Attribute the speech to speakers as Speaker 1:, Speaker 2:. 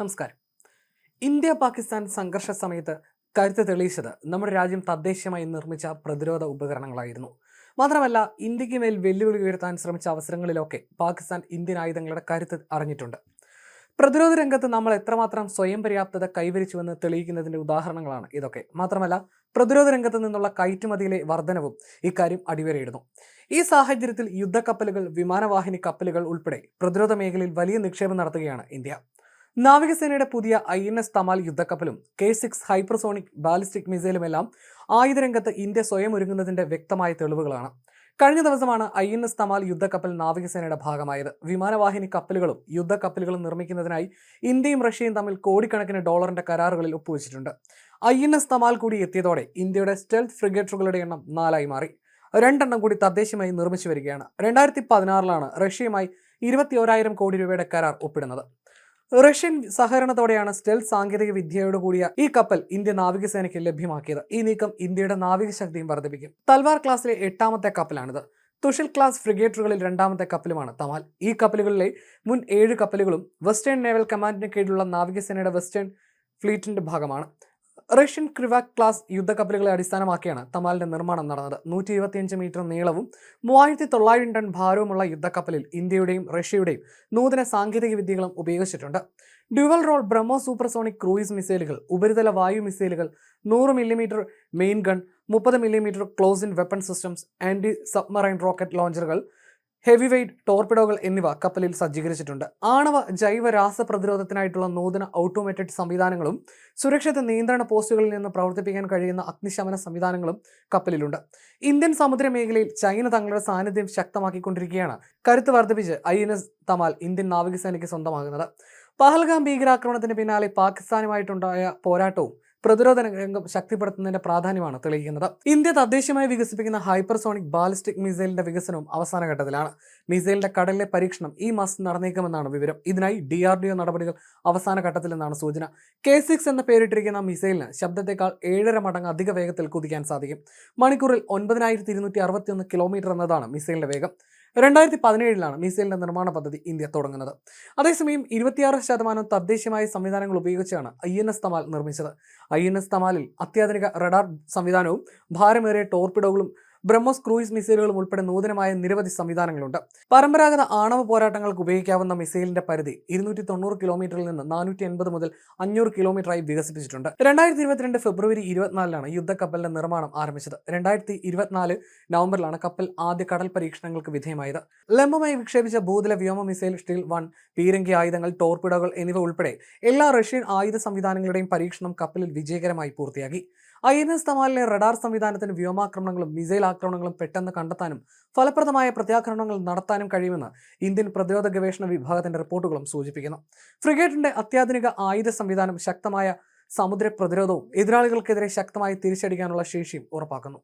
Speaker 1: നമസ്കാരം. ഇന്ത്യ പാകിസ്ഥാൻ സംഘർഷ സമയത്ത് കരുത്ത് തെളിയിച്ചത് നമ്മുടെ രാജ്യം തദ്ദേശീയമായി നിർമ്മിച്ച പ്രതിരോധ ഉപകരണങ്ങളായിരുന്നു. മാത്രമല്ല ഇന്ത്യയ്ക്ക് മേൽ വെല്ലുവിളി ഉയർത്താൻ ശ്രമിച്ച അവസരങ്ങളിലൊക്കെ പാകിസ്ഥാൻ ഇന്ത്യൻ ആയുധങ്ങളുടെ കരുത്ത് അറിഞ്ഞിട്ടുണ്ട്. പ്രതിരോധ രംഗത്ത് നമ്മൾ എത്രമാത്രം സ്വയം പര്യാപ്തത കൈവരിച്ചുവെന്ന് തെളിയിക്കുന്നതിന്റെ ഉദാഹരണങ്ങളാണ് ഇതൊക്കെ. മാത്രമല്ല പ്രതിരോധ രംഗത്ത് നിന്നുള്ള കയറ്റുമതിയിലെ വർധനവും ഇക്കാര്യം അടിവരയിടുന്നു. ഈ സാഹചര്യത്തിൽ യുദ്ധക്കപ്പലുകൾ വിമാനവാഹിനി കപ്പലുകൾ ഉൾപ്പെടെ പ്രതിരോധ മേഖലയിൽ വലിയ നിക്ഷേപം നടത്തുകയാണ് ഇന്ത്യ. നാവികസേനയുടെ പുതിയ ഐ എൻ എസ് തമാൽ യുദ്ധക്കപ്പലും കെ സിക്സ് ഹൈപ്പർസോണിക് ബാലിസ്റ്റിക് മിസൈലുമെല്ലാം ആയുധരംഗത്ത് ഇന്ത്യ സ്വയം ഒരുങ്ങുന്നതിന്റെ വ്യക്തമായ തെളിവുകളാണ്. കഴിഞ്ഞ ദിവസമാണ് ഐ എൻ എസ് തമാൽ യുദ്ധക്കപ്പൽ നാവികസേനയുടെ ഭാഗമായത്. വിമാനവാഹിനി കപ്പലുകളും യുദ്ധക്കപ്പലുകളും നിർമ്മിക്കുന്നതിനായി ഇന്ത്യയും റഷ്യയും തമ്മിൽ കോടിക്കണക്കിന് ഡോളറിന്റെ കരാറുകളിൽ ഒപ്പുവെച്ചിട്ടുണ്ട്. ഐ എൻ എസ് തമാൽ കൂടി എത്തിയതോടെ ഇന്ത്യയുടെ സ്റ്റെൽത്ത് ഫ്രിഗേറ്ററുകളുടെ എണ്ണം നാലായി മാറി. രണ്ടെണ്ണം കൂടി തദ്ദേശീയമായി നിർമ്മിച്ചു വരികയാണ്. രണ്ടായിരത്തി പതിനാറിലാണ് റഷ്യയുമായി ഇരുപത്തി കോടി രൂപയുടെ കരാർ ഒപ്പിടുന്നത്. റഷ്യൻ സഹകരണത്തോടെയാണ് സ്റ്റെൽ സാങ്കേതിക വിദ്യയോട് കൂടിയ ഈ കപ്പൽ ഇന്ത്യ നാവികസേനയ്ക്ക് ലഭ്യമാക്കിയത്. ഈ നീക്കം ഇന്ത്യയുടെ നാവിക ശക്തിയും വർദ്ധിപ്പിക്കും. തൽവാർ ക്ലാസ്സിലെ എട്ടാമത്തെ കപ്പലാണിത്. തുഷിൽ ക്ലാസ് ഫ്രിഗേറ്ററുകളിൽ രണ്ടാമത്തെ കപ്പലുമാണ്. തമാൽ ഈ കപ്പലുകളിലെ മുൻ ഏഴ് കപ്പലുകളും വെസ്റ്റേൺ നേവൽ കമാൻഡിന് കീഴിലുള്ള നാവികസേനയുടെ വെസ്റ്റേൺ ഫ്ലീറ്റിന്റെ ഭാഗമാണ്. റഷ്യൻ ക്രിവാക് ക്ലാസ് യുദ്ധക്കപ്പലുകളെ അടിസ്ഥാനമാക്കിയാണ് തമാലിന്റെ നിർമ്മാണം നടന്നത്. നൂറ്റി ഇരുപത്തിയഞ്ച് മീറ്റർ നീളവും മൂവായിരത്തി തൊള്ളായിരം ടൺ ഭാരവുമുള്ള യുദ്ധക്കപ്പലിൽ ഇന്ത്യയുടെയും റഷ്യയുടെയും നൂതന സാങ്കേതിക വിദ്യകളും ഉപയോഗിച്ചിട്ടുണ്ട്. Dual role Brahmo supersonic cruise മിസൈലുകൾ ഉപരിതല വായു മിസൈലുകൾ നൂറ് മില്ലിമീറ്റർ മെയിൻ ഗൺ മുപ്പത് millimetre close in weapon systems anti submarine rocket ലോഞ്ചറുകൾ heavy weight ടോർപിഡോകൾ എന്നിവ കപ്പലിൽ സജ്ജീകരിച്ചിട്ടുണ്ട്. ആണവ ജൈവ രാസ പ്രതിരോധത്തിനായിട്ടുള്ള നൂതന ഓട്ടോമേറ്റഡ് സംവിധാനങ്ങളും സുരക്ഷിത നിയന്ത്രണ പോസ്റ്റുകളിൽ നിന്ന് പ്രവർത്തിപ്പിക്കാൻ കഴിയുന്ന അഗ്നിശമന സംവിധാനങ്ങളും കപ്പലിലുണ്ട്. ഇന്ത്യൻ സമുദ്ര മേഖലയിൽ ചൈന തങ്ങളുടെ സാന്നിധ്യം ശക്തമാക്കിക്കൊണ്ടിരിക്കുകയാണ്. കരുത്ത് വർദ്ധിപ്പിച്ച് I N S Tamal Indian നാവികസേനയ്ക്ക് സ്വന്തമാകുന്നത്. പഹൽഗാം ഭീകരാക്രമണത്തിന് പിന്നാലെ പാകിസ്ഥാനുമായിട്ടുണ്ടായ പോരാട്ടവും പ്രതിരോധ രംഗം ശക്തിപ്പെടുത്തുന്നതിന്റെ പ്രാധാന്യമാണ് തെളിയിക്കുന്നത്. ഇന്ത്യ തദ്ദേശീയമായി വികസിപ്പിക്കുന്ന ഹൈപ്പർസോണിക് ബാലിസ്റ്റിക് മിസൈലിന്റെ വികസനവും അവസാന ഘട്ടത്തിലാണ്. മിസൈലിന്റെ കടലിലെ പരീക്ഷണം ഈ മാസം നടന്നേക്കുമെന്നാണ് വിവരം. ഇതിനായി ഡി ആർ ഡി ഒ നടപടികൾ അവസാന ഘട്ടത്തിലെന്നാണ് സൂചന. കെ സിക്സ് എന്ന പേരിട്ടിരിക്കുന്ന മിസൈലിന് ശബ്ദത്തെക്കാൾ ഏഴര മടങ്ങ് അധിക വേഗത്തിൽ കുതിക്കാൻ സാധിക്കും. മണിക്കൂറിൽ ഒൻപതിനായിരത്തി ഇരുന്നൂറ്റി അറുപത്തിയൊന്ന് കിലോമീറ്റർ എന്നതാണ് മിസൈലിന്റെ വേഗം. രണ്ടായിരത്തി പതിനേഴിലാണ് മിസൈലിന്റെ നിർമ്മാണ പദ്ധതി ഇന്ത്യ തുടങ്ങുന്നത്. അതേസമയം ഇരുപത്തിയാറ് ശതമാനം തദ്ദേശീയമായ സംവിധാനങ്ങൾ ഉപയോഗിച്ചാണ് ഐ എൻ എസ് തമാൽ നിർമ്മിച്ചത്. ഐ എൻ എസ് തമാലിൽ അത്യാധുനിക റഡാർ സംവിധാനവും ഭാരമേറിയ ടോർപിഡോകളും ബ്രഹ്മോസ് ക്രൂയിസ് മിസൈലുകളും ഉൾപ്പെടെ നൂതനമായ നിരവധി സംവിധാനങ്ങളുണ്ട്. പരമ്പരാഗത ആണവ പോരാട്ടങ്ങൾക്ക് ഉപയോഗിക്കാവുന്ന മിസൈലിന്റെ പരിധി ഇരുന്നൂറ്റി തൊണ്ണൂറ് കിലോമീറ്ററിൽ നിന്ന് നാനൂറ്റി എൺപത് മുതൽ അഞ്ഞൂറ് കിലോമീറ്ററായി വികസിപ്പിച്ചിട്ടുണ്ട്. രണ്ടായിരത്തി ഇരുപത്തിരണ്ട് ഫെബ്രുവരി ഇരുപത്തിനാലിലാണ് യുദ്ധക്കപ്പലിന്റെ നിർമ്മാണം ആരംഭിച്ചത്. രണ്ടായിരത്തി ഇരുപത്തിനാല് നവംബറിലാണ് കപ്പൽ ആദ്യ കടൽ പരീക്ഷണങ്ങൾക്ക് വിധേയമായത്. ലംബമായി വിക്ഷേപിച്ച ഭൂതല വ്യോമ മിസൈൽ സ്റ്റീൽ വൺ പീരങ്കി ആയുധങ്ങൾ ടോർപിഡോകൾ എന്നിവ ഉൾപ്പെടെ എല്ലാ റഷ്യൻ ആയുധ സംവിധാനങ്ങളുടെയും പരീക്ഷണം കപ്പലിൽ വിജയകരമായി പൂർത്തിയാക്കി. ഐ എൻ എസ് തമാലിലെ റഡാർ സംവിധാനത്തിന് വ്യോമാക്രമണങ്ങളും മിസൈൽ ആക്രമണങ്ങളും പെട്ടെന്ന് കണ്ടെത്താനും ഫലപ്രദമായ പ്രത്യാക്രമണങ്ങൾ നടത്താനും കഴിയുമെന്ന് ഇന്ത്യൻ പ്രതിരോധ ഗവേഷണ വിഭാഗത്തിന്റെ റിപ്പോർട്ടുകളും സൂചിപ്പിക്കുന്നു. ഫ്രിഗേറ്റിന്റെ അത്യാധുനിക ആയുധ സംവിധാനം ശക്തമായ സമുദ്ര പ്രതിരോധവും എതിരാളികൾക്കെതിരെ ശക്തമായി തിരിച്ചടിക്കാനുള്ള ശേഷിയും ഉറപ്പാക്കുന്നു.